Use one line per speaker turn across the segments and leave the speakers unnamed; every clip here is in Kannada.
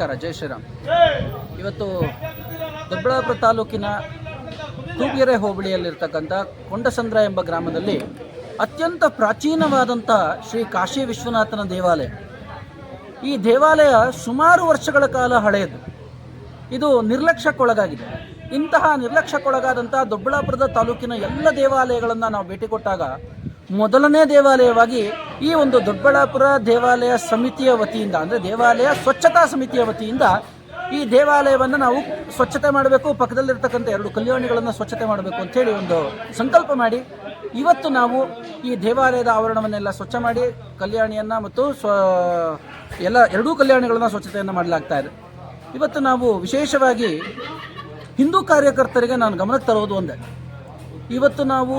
ನಮಸ್ಕಾರ, ಜೈ ಶ್ರೀರಾಮ್. ಇವತ್ತು ದೊಡ್ಡಬಳ್ಳಾಪುರ ತಾಲೂಕಿನ ತೂಗೆರೆ ಹೋಬಳಿಯಲ್ಲಿರ್ತಕ್ಕಂಥ ಕೊಂಡಸಂದ್ರ ಎಂಬ ಗ್ರಾಮದಲ್ಲಿ ಅತ್ಯಂತ ಪ್ರಾಚೀನವಾದಂಥ ಶ್ರೀ ಕಾಶಿ ವಿಶ್ವನಾಥನ ದೇವಾಲಯ. ಈ ದೇವಾಲಯ ಸುಮಾರು ವರ್ಷಗಳ ಕಾಲ ಹಳೆಯದು. ಇದು ನಿರ್ಲಕ್ಷ್ಯಕ್ಕೊಳಗಾಗಿದೆ. ಇಂತಹ ನಿರ್ಲಕ್ಷ್ಯಕ್ಕೊಳಗಾದಂಥ ದೊಡ್ಡಬಳ್ಳಾಪುರದ ತಾಲೂಕಿನ ಎಲ್ಲ ದೇವಾಲಯಗಳನ್ನು ನಾವು ಭೇಟಿ ಕೊಟ್ಟಾಗ ಮೊದಲನೇ ದೇವಾಲಯವಾಗಿ ಈ ಒಂದು ದೊಡ್ಡಬಳ್ಳಾಪುರ ದೇವಾಲಯ ಸಮಿತಿಯ ವತಿಯಿಂದ, ಅಂದರೆ ದೇವಾಲಯ ಸ್ವಚ್ಛತಾ ಸಮಿತಿಯ ವತಿಯಿಂದ ಈ ದೇವಾಲಯವನ್ನು ನಾವು ಸ್ವಚ್ಛತೆ ಮಾಡಬೇಕು, ಪಕ್ಕದಲ್ಲಿರ್ತಕ್ಕಂಥ ಎರಡು ಕಲ್ಯಾಣಿಗಳನ್ನು ಸ್ವಚ್ಛತೆ ಮಾಡಬೇಕು ಅಂತೇಳಿ ಒಂದು ಸಂಕಲ್ಪ ಮಾಡಿ. ಇವತ್ತು ನಾವು ಈ ದೇವಾಲಯದ ಆವರಣವನ್ನೆಲ್ಲ ಸ್ವಚ್ಛ ಮಾಡಿ, ಕಲ್ಯಾಣಿಯನ್ನು ಮತ್ತು ಸ್ವ, ಎಲ್ಲ ಎರಡೂ ಕಲ್ಯಾಣಿಗಳನ್ನು ಸ್ವಚ್ಛತೆಯನ್ನು ಮಾಡಲಾಗ್ತಾ ಇದೆ. ಇವತ್ತು ನಾವು ವಿಶೇಷವಾಗಿ ಹಿಂದೂ ಕಾರ್ಯಕರ್ತರಿಗೆ ನಾನು ಗಮನಕ್ಕೆ ತರೋದು ಒಂದೇ. ಇವತ್ತು ನಾವು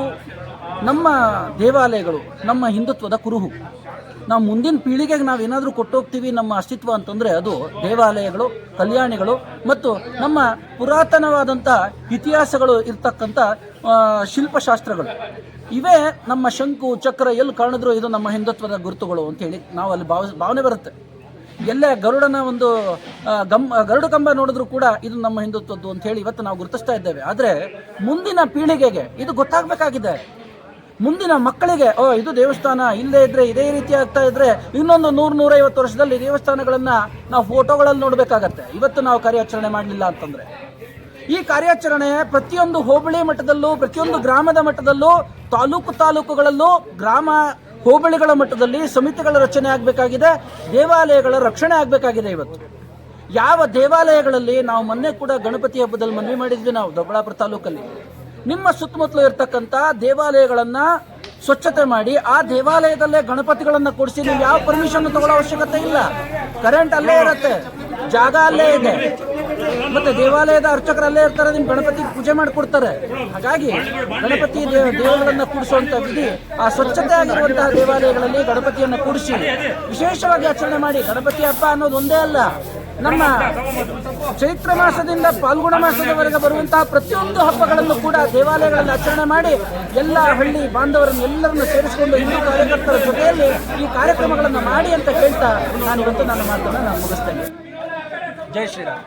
ನಮ್ಮ ದೇವಾಲಯಗಳು, ನಮ್ಮ ಹಿಂದುತ್ವದ ಕುರುಹು. ನಾವು ಮುಂದಿನ ಪೀಳಿಗೆಗೆ ನಾವು ಏನಾದರೂ ಕೊಟ್ಟೋಗ್ತೀವಿ ನಮ್ಮ ಅಸ್ತಿತ್ವ ಅಂತಂದರೆ ಅದು ದೇವಾಲಯಗಳು, ಕಲ್ಯಾಣಿಗಳು ಮತ್ತು ನಮ್ಮ ಪುರಾತನವಾದಂಥ ಇತಿಹಾಸಗಳು ಇರ್ತಕ್ಕಂಥ ಶಿಲ್ಪಶಾಸ್ತ್ರಗಳು. ಇವೇ ನಮ್ಮ ಶಂಕು, ಚಕ್ರ ಎಲ್ಲಿ ಕಾಣಿದ್ರು ಇದು ನಮ್ಮ ಹಿಂದುತ್ವದ ಗುರುತುಗಳು ಅಂತೇಳಿ ನಾವು ಅಲ್ಲಿ ಭಾವ, ಭಾವನೆ ಬರುತ್ತೆ. ಎಲ್ಲೇ ಗರುಡನ ಒಂದು ಗಮ್ ಗರುಡ ಕಂಬ ನೋಡಿದ್ರು ಕೂಡ ಇದು ನಮ್ಮ ಹಿಂದುತ್ವದ್ದು ಅಂತ ಹೇಳಿ ಇವತ್ತು ನಾವು ಗುರುತಿಸ್ತಾ ಇದ್ದೇವೆ. ಆದರೆ ಮುಂದಿನ ಪೀಳಿಗೆಗೆ ಇದು ಗೊತ್ತಾಗಬೇಕಾಗಿದೆ. ಮುಂದಿನ ಮಕ್ಕಳಿಗೆ, ಓ, ಇದು ದೇವಸ್ಥಾನ, ಇಲ್ಲದೆ ಇದ್ರೆ ಇದೇ ರೀತಿ ಆಗ್ತಾ ಇದ್ರೆ ಇನ್ನೊಂದು ನೂರು, ನೂರೈವತ್ತು ವರ್ಷದಲ್ಲಿ ದೇವಸ್ಥಾನಗಳನ್ನ ನಾವು ಫೋಟೋಗಳಲ್ಲಿ ನೋಡಬೇಕಾಗತ್ತೆ. ಇವತ್ತು ನಾವು ಕಾರ್ಯಾಚರಣೆ ಮಾಡಲಿಲ್ಲ ಅಂತಂದ್ರೆ. ಈ ಕಾರ್ಯಾಚರಣೆ ಪ್ರತಿಯೊಂದು ಹೋಬಳಿ ಮಟ್ಟದಲ್ಲೂ, ಪ್ರತಿಯೊಂದು ಗ್ರಾಮದ ಮಟ್ಟದಲ್ಲೂ, ತಾಲೂಕು ತಾಲೂಕುಗಳಲ್ಲೂ, ಗ್ರಾಮ ಹೋಬಳಿಗಳ ಮಟ್ಟದಲ್ಲಿ ಸಮಿತಿಗಳ ರಚನೆ ಆಗಬೇಕಾಗಿದೆ, ದೇವಾಲಯಗಳ ರಕ್ಷಣೆ ಆಗಬೇಕಾಗಿದೆ ಇವತ್ತು. ಯಾವ ದೇವಾಲಯಗಳಲ್ಲಿ ನಾವು ಮೊನ್ನೆ ಕೂಡ ಗಣಪತಿ ಹಬ್ಬದಲ್ಲಿ ಮನವಿ ಮಾಡಿದ್ವಿ ನಾವು, ದೊಡ್ಡಬಳ್ಳಾಪುರ ತಾಲೂಕಲ್ಲಿ. ನಿಮ್ಮ ಸುತ್ತಮುತ್ತಲು ಇರ್ತಕ್ಕಂಥ ದೇವಾಲಯಗಳನ್ನು ಸ್ವಚ್ಛತೆ ಮಾಡಿ ಆ ದೇವಾಲಯದಲ್ಲೇ ಗಣಪತಿಗಳನ್ನು ಕೊಡಿಸಿ ನೀವು ಯಾವ ಪರ್ಮಿಷನ್ ತಗೊಳ್ಳೋ ಅವಶ್ಯಕತೆ ಇಲ್ಲ. ಕರೆಂಟ್ ಅಲ್ಲೇ ಇರುತ್ತೆ. ಜಾಗ ಅಲ್ಲೇ ಇದೆ. ಮತ್ತೆ ದೇವಾಲಯದ ಅರ್ಚಕರಲ್ಲೇ ಇರ್ತಾರೆ, ನಿಮ್ ಗಣಪತಿ ಪೂಜೆ ಮಾಡಿಕೊಡ್ತಾರೆ. ಹಾಗಾಗಿ ಗಣಪತಿ ದೇವ ದೇವಗಳನ್ನ ಕೂಡಿಸುವಂತ ವಿಧಿ, ಆ ಸ್ವಚ್ಛತೆ ಆಗಿರುವಂತಹ ದೇವಾಲಯಗಳಲ್ಲಿ ಗಣಪತಿಯನ್ನು ಕೂಡಿಸಿ, ವಿಶೇಷವಾಗಿ ಆಚರಣೆ ಮಾಡಿ. ಗಣಪತಿ ಹಬ್ಬ ಅನ್ನೋದು ಒಂದೇ ಅಲ್ಲ. ನಮ್ಮ ಚೈತ್ರ ಮಾಸದಿಂದ ಪಾಲ್ಗುಣ ಮಾಸದವರೆಗೆ ಬರುವಂತಹ ಪ್ರತಿಯೊಂದು ಹಬ್ಬಗಳನ್ನು ಕೂಡ ದೇವಾಲಯಗಳಲ್ಲಿ ಆಚರಣೆ ಮಾಡಿ ಎಲ್ಲ ಹಳ್ಳಿ ಬಾಂಧವರನ್ನು ಎಲ್ಲರನ್ನು ಸೇರಿಸಿಕೊಂಡು ಹಿಂದೂ ಕಾರ್ಯಕರ್ತರ ಜೊತೆಯಲ್ಲಿ ಈ ಕಾರ್ಯಕ್ರಮಗಳನ್ನು ಮಾಡಿ ಅಂತ ಹೇಳ್ತಾ ನಾನು ಇವತ್ತು ನನ್ನ ಮಾತನ್ನು ನಾನು ಮುಗಿಸ್ತೇನೆ. ಜೈ ಶ್ರೀರಾಮ್.